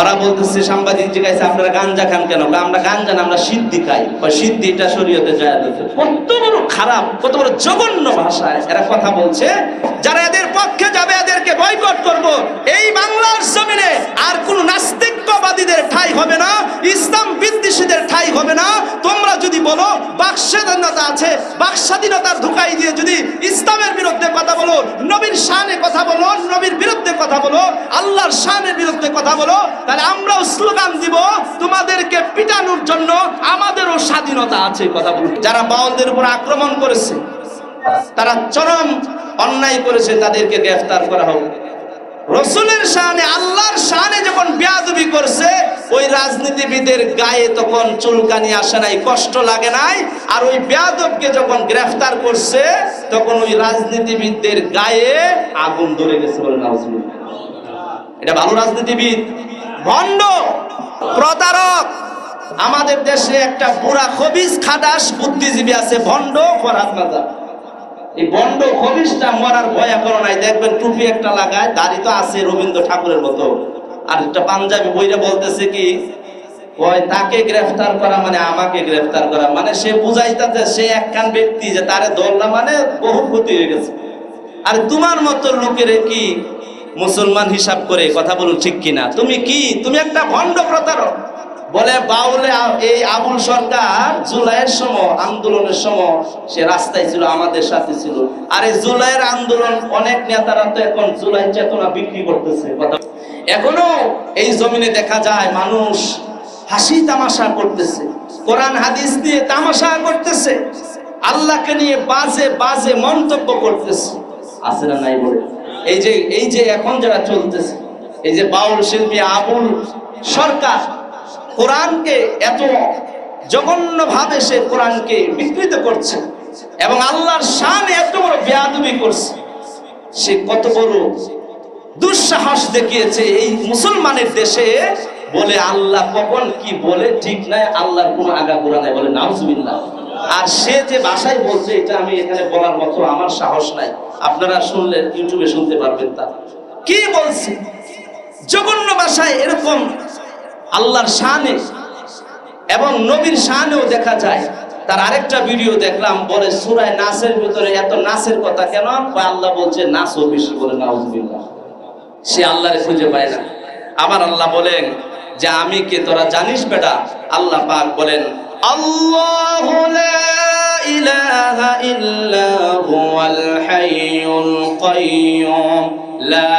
ওরা বলতেছে, সাংবাদিক জিজ্ঞাসা, আপনারা গাঞ্জা খান কেন? আমরা গাঞ্জা না, আমরা সিদ্ধি খাই। বা সিদ্ধি এটা শরীয়তে যায় কত বড় খারাপ, কত বড় জঘন্য ভাষায় এরা কথা বলছে। যারা এদের পক্ষে যাবে, এদেরকে বয়কট করব। এই বাংলার জমিনে আর কোন নাস্তিকবাদীদের ঠাই হবে না, ইসলাম বিদ্বেষীদের ঠাই হবে না। বাকস্বাধীনতা আছে, বাকস্বাধীনতার ধোকাই দিয়ে যদি ইসলামের বিরুদ্ধে কথা বলো, নবীর শানে কথা বলো, নবীর বিরুদ্ধে কথা বলো, আল্লাহর শানের বিরুদ্ধে কথা বলো, তাহলে আমরাও স্লোগান দিব, তোমাদেরকে পিটানোর জন্য আমাদেরও স্বাধীনতা আছে কথা বলো যারা বাউলদের উপর আক্রমণ করেছে, তারা চরম অন্যায় করেছে, তাদেরকে গ্রেফতার করা হোক। রসুলের শানে, আল্লাহর শানে যখন বেয়াদবি করছে, ওই রাজনীতিবিদের গায়ে তখন চুলকানি আসে নাই, কষ্ট লাগে নাই। আর ওই বেয়াদবকে যখন গ্রেফতার করছে, তখন ওই রাজনীতিবিদদের গায়ে আগুন ধরে গেছে বলে। এটা ভালো রাজনীতিবিদ? ভণ্ড, প্রতারক। আমাদের দেশে একটা বুড়া খবিজ খাদাস বুদ্ধিজীবী আছে, ভণ্ড ফরাজ মাজা এই বন্ড খবিসটা মরার ভয় এখনও নাই। দেখবেন টুপি একটা লাগায়, দাড়ি তো আছে রবীন্দ্র ঠাকুরের মতো। আর একটা পাঞ্জাবি বইটা বলতেছে কি ওই তাকে গ্রেফতার করা মানে আমাকে গ্রেফতার করা। মানে সে বুঝাইতেছে, সে একখান ব্যক্তি যে তারে ধরলাম মানে বহু ক্ষতি হয়ে গেছে। আর তোমার মতো লোকের কি মুসলমান হিসাব করে, কথা বলুন ঠিক কিনা? তুমি কি? তুমি একটা ভণ্ড প্রতারক। বলে বাউলে এই আবুল সরকার জুলাইয়ের সময় আন্দোলনের সময় সে রাস্তায় ছিল, আমাদের সাথে ছিল। আর জুলাইয়ের আন্দোলন অনেক নেতারা তো এখন জুলাই চেতনা বিক্রি করতেছে, কথা এখনও এই জমিনে দেখা যায় মানুষ হাসি তামাশা করতেছে, কোরআন, হাদিস দিয়ে তামাশা করতেছে, আল্লাহকে নিয়ে বাজে বাজে মন্তব্য করতেছে। আছে না নাই বলে? এই যে এই যে এখন যারা চলতেছে, এই যে বাউল শিল্পী আবুল সরকার কোরআনকে এত জঘন্য ভাবে সে কোরআনকে বিকৃত করছে এবং আল্লাহর শান এত বড় বেয়াদবি করছে। সে কত বড় দুঃসাহস দেখিয়েছে এই মুসলমানের দেশে বলে আল্লাহ কখন কি বলে ঠিক নাই, আল্লাহর কোনো আগা গোড়া নাই বলে নাউজুবিল্লাহ। আর সে যে ভাষায় বলছে, এটা আমি এখানে বলার মতো আমার সাহস নাই। আপনারা শুনলে ইউটিউবে শুনতে পারবেন তা। কি বলছে? জঘন্য ভাষায় এরকম আল্লাহর শানে এবং নবীর শানেও দেখা যায়। তার আরেকটা ভিডিও দেখলাম, বলে সুরায় নাচের ভিতরে এত নাচের কথা কেন? কয়, আল্লাহ বলছে নাচও বেশি বলে, নাউজুবিল্লাহ। সে আল্লাহরে খুঁজে পায় না। আবার আল্লাহ বলেন যে, আমি কে তোরা জানিস বেটা? আল্লাহ পাক বলেন, আল্লাহু ইলাহা ইল্লা হুয়াল হাইয়ুল কাইয়্যুম লা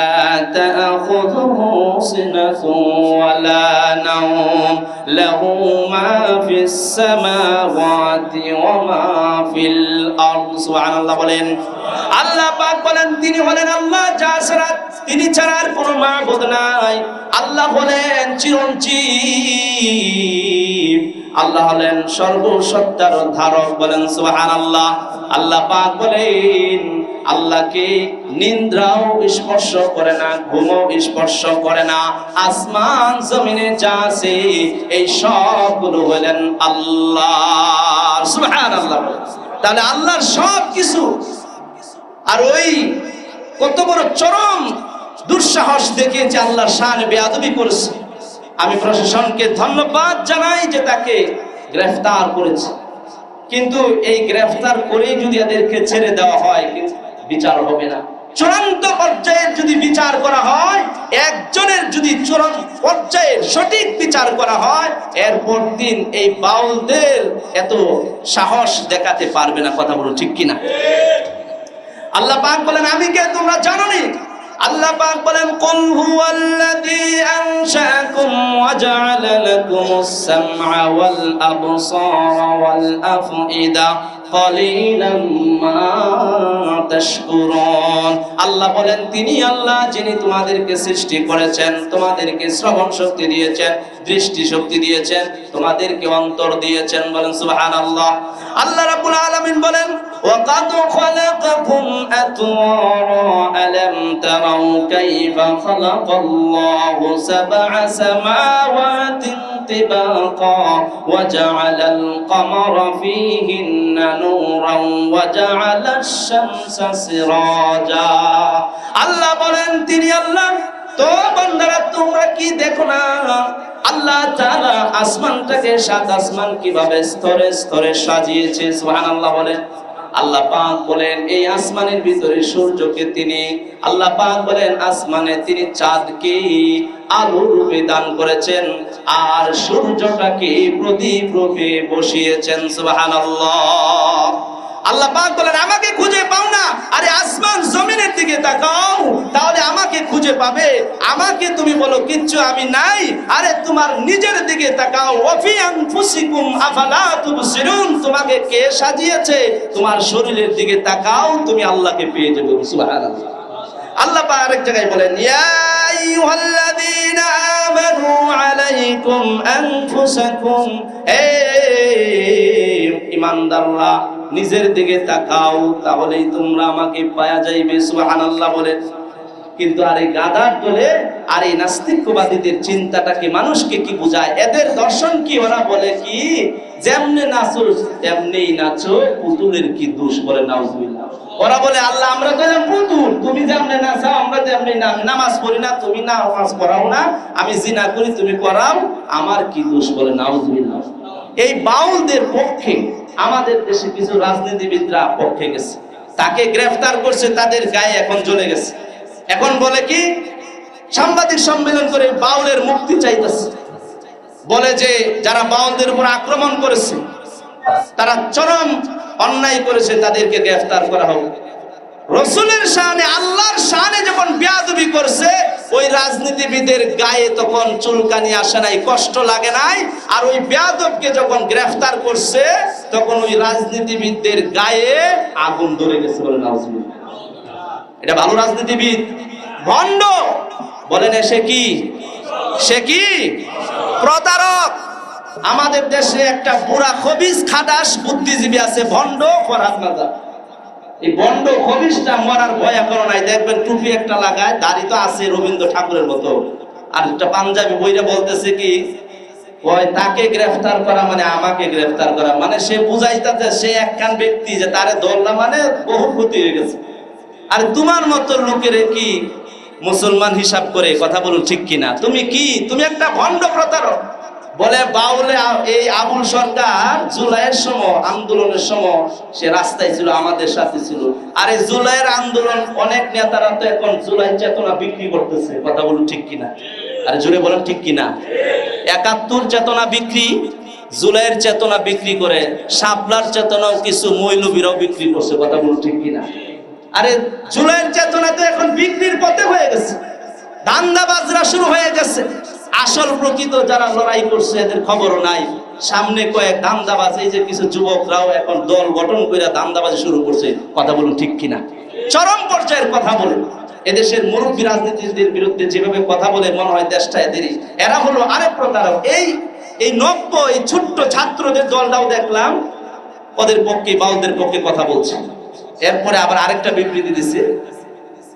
তা'খুযুহু সিনাতুন ওয়ালা নাওম লাহু মা ফিস সামাওয়াতি ওয়া মা ফিল আরদ সুবহানাল্লাহ বলেন। আল্লাহ পাক বলেন, তিনি হলেন আল্লাহ, যা ছাড়া তিনি ছাড়া আর কোনো নাই। আল্লাহ হলেন চিরঞ্জীব। আল্লাহ হলেন সর্বসত্তার ধারক বলেন, সুবহানাল্লাহ। আল্লাহ পাক বলেন আল্লাহকে নিন্দ্রাও স্পর্শ করে না, ঘুমও স্পর্শ করে না। আসমান, জমিনে যা আছে, এই সবগুলো হলেন আল্লাহ। সুবহানাল্লাহ। তাহলে আল্লাহর সব কিছু আর ওই কত বড় চরম দুঃসাহস দেখিয়েছে আল্লাহর শান বেয়াদবি করেছে। আমি প্রশাসনকে ধন্যবাদ জানাই যে তাকে গ্রেফতার করেছে। কিন্তু এই গ্রেফতার করেই যদি এদেরকে ছেড়ে দেওয়া হয়, কিন্তু বিচার হবে না। চূড়ান্ত পর্যায়ের যদি বিচার করা হয়, একজনের যদি চূড়ান্ত পর্যায়ের সঠিক বিচার করা হয়, এরপর দিন এই বাউলদের এত সাহস দেখাতে পারবে না কথা বলো ঠিক কিনা? আল্লাহ পাক বলেন, আমি কে? তোমরা জানো নি? আল্লাহ পাক বলেন, কুল হুয়াল্লাযী আনশাকুম ওয়া জাআলা লাকুমুস সামআ ওয়াল আবসারা ওয়াল আফইদা। কলিলাম মা তাশকুরুন আল্লাহ বলেন তিনি আল্লাহ যিনি তোমাদেরকে সৃষ্টি করেছেন তোমাদেরকে শ্রবণ শক্তি দিয়েছেন দৃষ্টি শক্তি দিয়েছেন তোমাদেরকে অন্তর দিয়েছেন বলেন সুবহানাল্লাহ আল্লাহ রাব্বুল আলামিন বলেন وقد خلقكم أطوارا ألم تروا كيف خلق الله سبع سماوات طباقا وجعل القمر فيهن نورا وجعل الشمس سراجا আল্লাহ বলেন তিনি আল্লাহ তো বন্ধুরা তোমরা কি দেখো না আল্লাহ তাআলা আসমানটাকে সাত আসমান কিভাবে স্তরে স্তরে সাজিয়েছে সুবহানাল্লাহ বলেন আল্লাহ পাক বলেন, এই আসমানের ভিতরে সূর্যকে তিনি আল্লাহ পাক বলেন, আসমানে তিনি চাঁদকে আলো রূপে দান করেছেন আর সূর্যটাকে প্রদীপ রূপে বসিয়েছেন, সুবহানাল্লাহ। আল্লাহ পাক বলেন, আমাকে খুঁজে পাও না। আরে আসমান জমিনের দিকে তাকাও, তাহলে আমাকে খুঁজে পাবে। আমাকে তুমি বলো, কিচ্ছু আমি নাই। আরে তোমার নিজের দিকে তাকাও। ওয়াফি আনফুসিকুম, আফালা তুবসিরুন? তোমাকে কে সাজিয়েছে? তোমার শরীরের দিকে তাকাও, তুমি আল্লাহকে পেয়ে যাবে। সুবহানাল্লাহ। আল্লাহ পাক আরেক জায়গায় বলেন, ইয়া আইয়ুহাল্লাযীনা আলাইকুম আনফুসাকুম। এ ইমানদাররা নিজের দিকে তাকাও, তাহলেই তোমরা আমাকে পায়া যাইবে, সুবহানাল্লাহ বলে। কিন্তু আর গাদার দলে, আর এই নাস্তিকবাদীদের চিন্তাটাকে মানুষকে কি বোঝায়? এদের দর্শন কি ওরা বলে কি? যেমনে নাচো তেমনি নাচো, পুতুলের কি দোষ বলে নাউজুবিল্লাহ। ওরা বলে, আল্লাহ, আমরা তো পুতুল, তুমি যেমনে নাচাও, আমরা তেমনি না নামাজ পড়ি না, তুমি না নামাজ পড়াও না, আমি জিনা করি, তুমি করাও, আমার কি দোষ বলে নাউজুবিল্লাহ? এই বাউলদের পক্ষে আমাদের দেশে কিছু রাজনীতিবিদরা পক্ষে গেছে। তাকে গ্রেফতার করছে, তাদের গায়ে এখন জ্বলে গেছে। এখন বলে কি, সাংবাদিক সম্মেলন করে বাউলের মুক্তি চাইতেছে। বলে যে, যারা বাউলদের উপর আক্রমণ করেছে, তারা চরম অন্যায় করেছে, তাদেরকে গ্রেফতার করা হোক। রসুলের শানে, আল্লাহর শানে যখন বেয়াদবি করছে, ওই রাজনীতিবিদের গায়ে তখন চুলকানি আসে নাই, কষ্ট লাগে নাই। আর ওই বেয়াদবকে যখন গ্রেফতার করছে, তখন ওই রাজনীতিবিদদের গায়ে আগুন ধরে গেছে বলে এটা ভালো রাজনীতিবিদ? ভণ্ড। বলেন সে কি? সে কি? প্রতারক। আমাদের দেশে একটা বুড়া খবিজ খাদাস বুদ্ধিজীবী আছে, ভণ্ড ফরহাদ মাজার। এই বন্ড মরার এখনও নাই। দেখবেন টুপি একটা লাগায়, দাড়ি তো আছে রবীন্দ্র ঠাকুরের মতো। আর একটা পাঞ্জাবি বলতেছে কি ওই তাকে গ্রেফতার করা মানে আমাকে গ্রেফতার করা। মানে সে বুঝাইতেছে, সে একখান ব্যক্তি যে তারে ধরলা মানে বহু ক্ষতি হয়ে গেছে। আর তোমার মতো লোকের কি মুসলমান হিসাব করে কথা বলুন ঠিক কিনা? তুমি কি? তুমি একটা ভণ্ড প্রতারক। বলে বাউলে এই আবুল সরকার জুলাইয়ের সময় আন্দোলনের সময় সে রাস্তায় ছিল, আমাদের সাথে ছিল। আর জুলাইয়ের আন্দোলন অনেক নেতারা তো এখন জুলাই চেতনা বিক্রি করতেছে। কথা বলুন ঠিক কিনা? আরে জুড়ে বলেন ঠিক কিনা? একাত্তর চেতনা বিক্রি, জুলাইয়ের চেতনা বিক্রি করে, শাপলার চেতনাও কিছু মৌলবীরাও বিক্রি করছে। কথা বলুন ঠিক কিনা? আরে জুলাইয়ের চেতনা তো এখন বিক্রির পথে হয়ে গেছে। ধান্দাবাজরা শুরু হয়ে গেছে। আসল প্রকৃত যারা লড়াই করছে, এদের খবরও নাই। সামনে কয়েক ধান্দাবাজ, এই যে কিছু যুবকরাও এখন দল গঠন করে ধান্দাবাজি শুরু করছে, কথা বলুন ঠিক কিনা? চরম পর্যায়ের কথা বলুন। এদেশের মুরব্বী রাজনীতিদের বিরুদ্ধে যেভাবে কথা বলে মনে হয় দেশটা এদেরই এরা হলো আরেক প্রতারক। এই এই নব্য, এই ছোট্ট ছাত্রদের দলটাও দেখলাম, ওদের পক্ষে, বাউলদের পক্ষে কথা বলছে। এরপরে আবার আরেকটা বিবৃতি দিছে।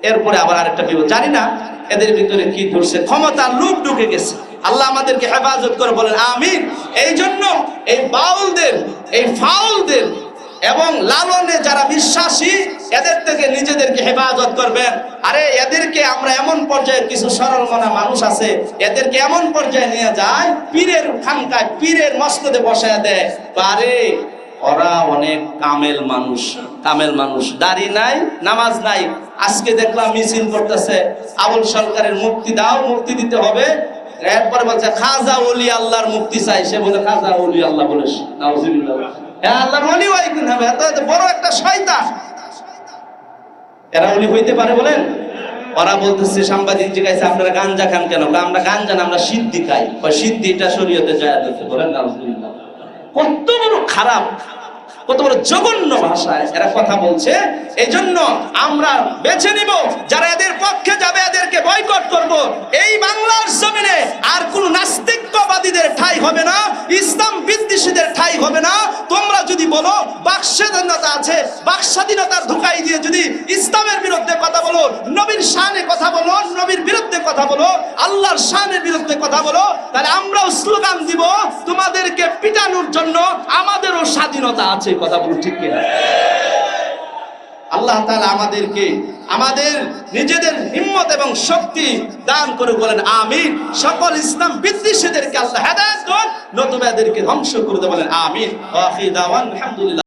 এরপরে আবার আরেকটা বিপদ জানি না এদের ভিতরে কি ধরছে? ক্ষমতার লোক ঢুকে গেছে। আল্লাহ আমাদেরকে হেফাজত করে বলেন, আমিন। এই জন্য এই বাউলদের, এই ফাউলদের এবং লালনে যারা বিশ্বাসী, এদের থেকে নিজেদেরকে হেফাজত করবেন। আরে, এদেরকে আমরা এমন পর্যায়ে কিছু সরল মনা মানুষ আছে, এদেরকে এমন পর্যায়ে নিয়ে যায়, পীরের খানকায়, পীরের মসনদে বসায় দেয়। আরে, ওরা অনেক কামেল মানুষ কামেল মানুষ। দাড়ি নাই, নামাজ নাই। আজকে দেখলাম মিছিল করতেছে। আবুল সরকারের মুক্তি দাও মুক্তি দিতে হবে। এরপরে বলছে খাজা ওলি আল্লাহর মুক্তি চাই। সে বলে খাজা ওলি আল্লাহ বলে হ্যাঁ আল্লাহর এত বড় একটা শয়তান। এরা হইতে পারে বলেন? ওরা বলতেছে সাংবাদিক জিজ্ঞাসা আপনারা গাঞ্জা খান কেন? আমরা গাঞ্জা না আমরা সিদ্ধি খাই। কয়, সিদ্ধিটা শরীয়তে যায় বলেন কত বড় খারাপ। কত বড় জঘন্য ভাষায় এরা কথা বলছে। এই জন্য আমরা বেছে নিব যারা এদের পক্ষে যাবে এদেরকে বয়কট করব। এই বাংলার জমিনে আর কোন নাস্তিকবাদীদের ঠাই হবে না, ইসলাম বিদ্বেষীদের ঠাই হবে না। তোমরা যদি বলো বাক স্বাধীনতা আছে বাক স্বাধীনতার ধোকাই দিয়ে যদি ইসলামের বিরুদ্ধে কথা বলো, নবীর শানে কথা বলো, নবীর বিরুদ্ধে কথা বলো, আল্লাহর শানের বিরুদ্ধে কথা বলো, তাহলে আমরাও স্লোগান দিব পিটানোর জন্য আমাদেরও স্বাধীনতা আছে, কথা বলুন ঠিক কিনা? আল্লাহ তাআলা আমাদেরকে আমাদের নিজেদের হিম্মত এবং শক্তি দান করে বলেন আমিন। সকল ইসলাম বিদ্বেষীদেরকে আল্লাহ হেদায়েত করুন নতুবাদেরকে ধ্বংস করে বলেন আমিন। আলহামদুলিল্লাহ।